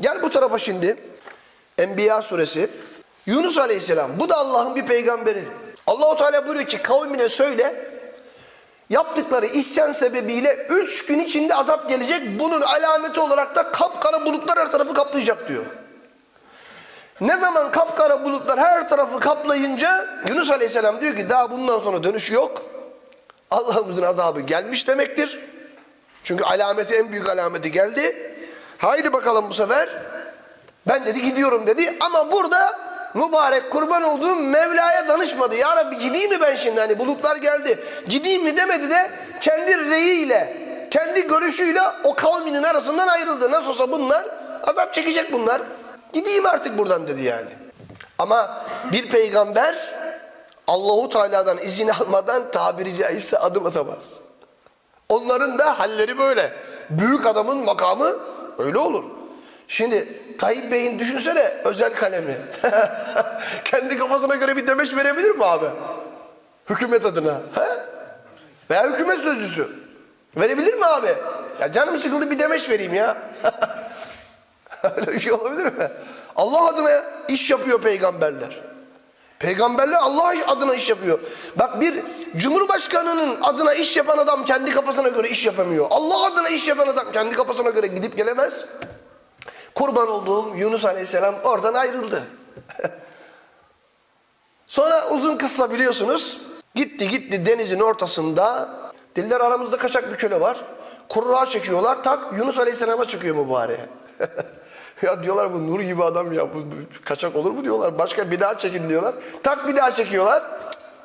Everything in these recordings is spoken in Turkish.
Gel bu tarafa şimdi. Enbiya suresi. Yunus aleyhisselam. Bu da Allah'ın bir peygamberi. Allahu Teala buyuruyor ki kavmine söyle. Yaptıkları isyan sebebiyle üç gün içinde azap gelecek. Bunun alameti olarak da kapkara bulutlar her tarafı kaplayacak diyor. Ne zaman kapkara bulutlar her tarafı kaplayınca Yunus Aleyhisselam diyor ki daha bundan sonra dönüş yok. Allah'ımızın azabı gelmiş demektir. Çünkü alameti en büyük alameti geldi. Haydi bakalım bu sefer. Ben dedi gidiyorum dedi ama burada mübarek kurban olduğum Mevla'ya danışmadı. Ya Rabbi gideyim mi ben şimdi hani bulutlar geldi. Gideyim mi demedi de kendi reyiyle, kendi görüşüyle o kavminin arasından ayrıldı. Nasıl olsa bunlar azap çekecek bunlar. Gideyim artık buradan dedi yani. Ama bir peygamber Allahu Teala'dan izin almadan tabiri caizse adım atamaz. Onların da halleri böyle. Büyük adamın makamı öyle olur. Şimdi Tayyip Bey'in düşünsene özel kalemi. Kendi kafasına göre bir demeç verebilir mi abi? Hükümet adına. He? Veya hükümet sözcüsü. Verebilir mi abi? Ya canım sıkıldı bir demeç vereyim ya. Öyle bir şey olabilir mi? Allah adına iş yapıyor peygamberler. Peygamberler Allah adına iş yapıyor. Bak bir cumhurbaşkanının adına iş yapan adam kendi kafasına göre iş yapamıyor. Allah adına iş yapan adam kendi kafasına göre gidip gelemez. Kurban olduğum Yunus Aleyhisselam oradan ayrıldı. Sonra uzun kıssa biliyorsunuz. Gitti gitti denizin ortasında. Diller aramızda kaçak bir köle var. Kurrağa çekiyorlar. Tak Yunus Aleyhisselam'a çıkıyor mübareğe. ya diyorlar bu nur gibi adam ya bu, bu kaçak olur mu diyorlar. Başka bir daha çekin diyorlar. Tak bir daha çekiyorlar.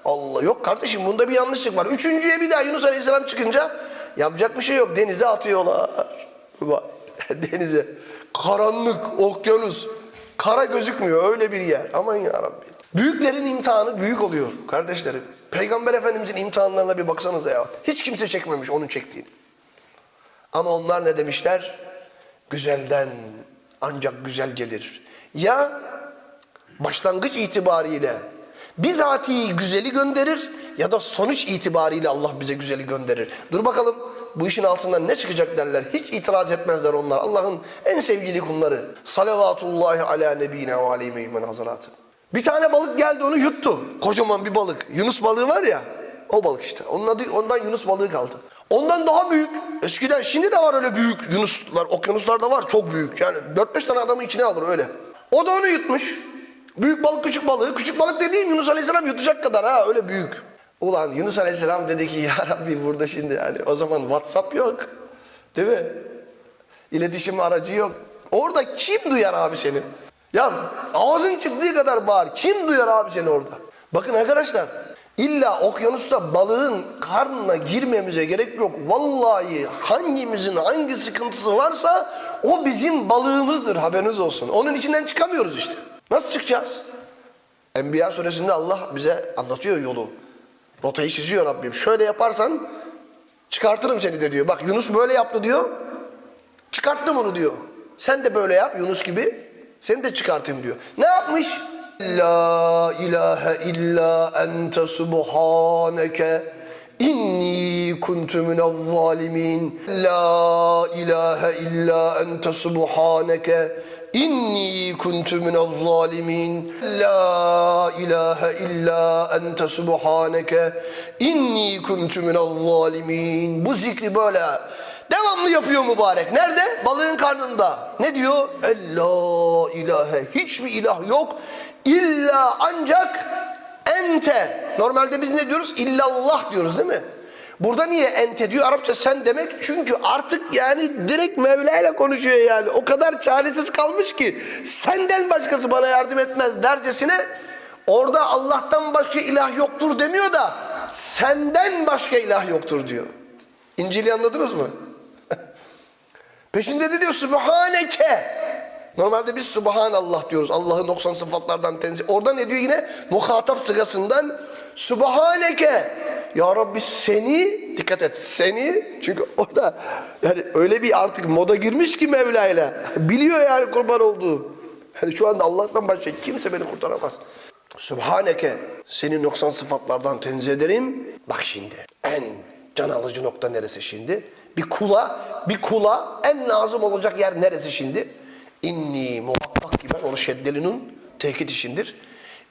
Allah yok kardeşim bunda bir yanlışlık var. Üçüncüye bir daha Yunus Aleyhisselam çıkınca yapacak bir şey yok. Denize atıyorlar. Denize. Karanlık, okyanus. Kara gözükmüyor öyle bir yer. Aman ya Rabbi. Büyüklerin imtihanı büyük oluyor kardeşlerim. Peygamber Efendimizin imtihanlarına bir baksanıza ya. Hiç kimse çekmemiş onun çektiğini. Ama onlar ne demişler? Güzelden ancak güzel gelir. Ya başlangıç itibariyle bizatihi güzeli gönderir ya da sonuç itibariyle Allah bize güzeli gönderir. Dur bakalım bu işin altından ne çıkacak derler. Hiç itiraz etmezler onlar. Allah'ın en sevgili kulları. Salavatullahi ala nebine ve aleyhi meymen hazaratı. Bir tane balık geldi onu yuttu. Kocaman bir balık. Yunus balığı var ya. O balık işte. Onun adı ondan Yunus balığı kaldı. Ondan daha büyük. Eskiden şimdi de var öyle büyük Yunuslar. Okyanuslarda var çok büyük. Yani 4-5 tane adamı içine alır öyle. O da onu yutmuş. Büyük balık küçük balığı. Küçük balık dediğim Yunus Aleyhisselam yutacak kadar ha öyle büyük. Ulan Yunus Aleyhisselam dedi ki ya Rabbi burada şimdi yani o zaman WhatsApp yok. Değil mi? İletişim aracı yok. Orada kim duyar abi seni? Ya ağzın çıktığı kadar bağır. Kim duyar abi seni orada? Bakın arkadaşlar illa okyanusta balığın karnına girmemize gerek yok. Vallahi hangimizin hangi sıkıntısı varsa o bizim balığımızdır haberiniz olsun. Onun içinden çıkamıyoruz işte. Nasıl çıkacağız? Enbiya suresinde Allah bize anlatıyor yolu. Rotayı çiziyor Rabbim. Şöyle yaparsan çıkartırım seni de diyor. Bak Yunus böyle yaptı diyor. Çıkarttım onu diyor. Sen de böyle yap Yunus gibi. Seni de çıkartayım diyor. Ne yapmış? La ilahe illa ente subhaneke inni kuntu minel zalimin. La ilahe illa ente subhaneke inni kuntu minel zalimin. La ilahe illa ente subhaneke inni kuntu minel zalimin. Bu zikri böyle Devamlı yapıyor mübarek. Nerede? Balığın karnında. Ne diyor? La ilahe. Hiçbir ilah yok. İlla ancak ente. Normalde biz ne diyoruz? İllallah diyoruz değil mi? Burada niye ente diyor? Arapça sen demek. Çünkü artık yani direkt Mevla ile konuşuyor yani. O kadar çaresiz kalmış ki senden başkası bana yardım etmez dercesine orada Allah'tan başka ilah yoktur demiyor da senden başka ilah yoktur diyor. İncil'i anladınız mı? Peşinde de diyor Sübhaneke. Normalde biz Subhanallah diyoruz. Allah'ı 90 sıfatlardan tenzih. Orada ne diyor yine? Muhatap sıgasından Subhaneke. Ya Rabbi seni, dikkat et seni. Çünkü orada yani öyle bir artık moda girmiş ki Mevla'yla. Biliyor yani kurban olduğu. Yani şu anda Allah'tan başka kimse beni kurtaramaz. Subhaneke. Senin 90 sıfatlardan tenzih ederim. Bak şimdi en can alıcı nokta neresi şimdi? Bir kula, bir kula en lazım olacak yer neresi şimdi? İnni muhakkak ki ben onu şeddelinin tekit işindir.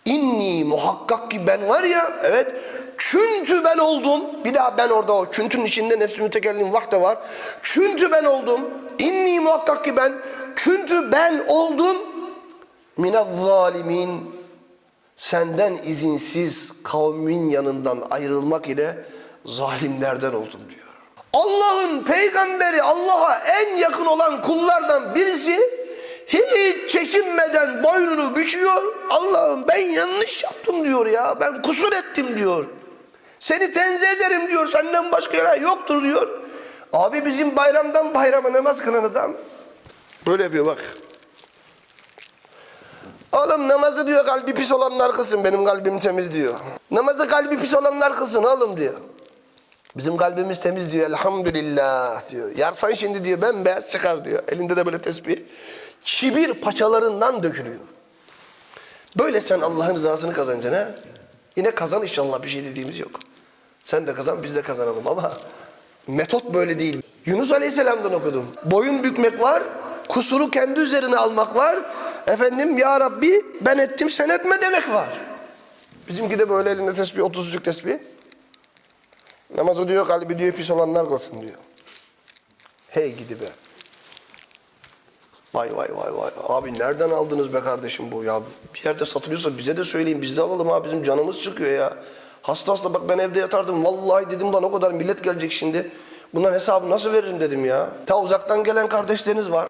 İnni muhakkak ki ben var ya evet çünkü ben oldum. Bir daha ben orada o küntün içinde nefs-i mütekellim vahde var. Çünkü ben oldum. İnni muhakkak ki ben çünkü ben oldum. Minaz zalimin senden izinsiz kavmin yanından ayrılmak ile zalimlerden oldum diyor. Allah'ın peygamberi Allah'a en yakın olan kullardan birisi hiç çekinmeden boynunu büküyor. Allah'ım ben yanlış yaptım diyor ya. Ben kusur ettim diyor. Seni tenzih ederim diyor. Senden başka ilah yoktur diyor. Abi bizim bayramdan bayrama namaz kılan adam. Böyle yapıyor bak. Oğlum namazı diyor kalbi pis olanlar kılsın benim kalbim temiz diyor. Namazı kalbi pis olanlar kılsın oğlum diyor. Bizim kalbimiz temiz diyor elhamdülillah diyor. Yarsan şimdi diyor bembeyaz çıkar diyor. Elinde de böyle tesbih. Kibir paçalarından dökülüyor. Böyle sen Allah'ın rızasını kazanacaksın ha. Yine kazan inşallah bir şey dediğimiz yok. Sen de kazan biz de kazanalım ama metot böyle değil. Yunus Aleyhisselam'dan okudum. Boyun bükmek var, kusuru kendi üzerine almak var. Efendim ya Rabbi ben ettim sen etme demek var. Bizimki de böyle elinde tesbih, otuzluk tesbih. Namazı diyor kalbi diyor pis olanlar kılsın diyor. Hey gidi be. Vay vay vay vay. Abi nereden aldınız be kardeşim bu ya? Bir yerde satılıyorsa bize de söyleyin. Biz de alalım abi bizim canımız çıkıyor ya. Hasta hasta bak ben evde yatardım. Vallahi dedim lan o kadar millet gelecek şimdi. Bunların hesabını nasıl veririm dedim ya. Ta uzaktan gelen kardeşleriniz var.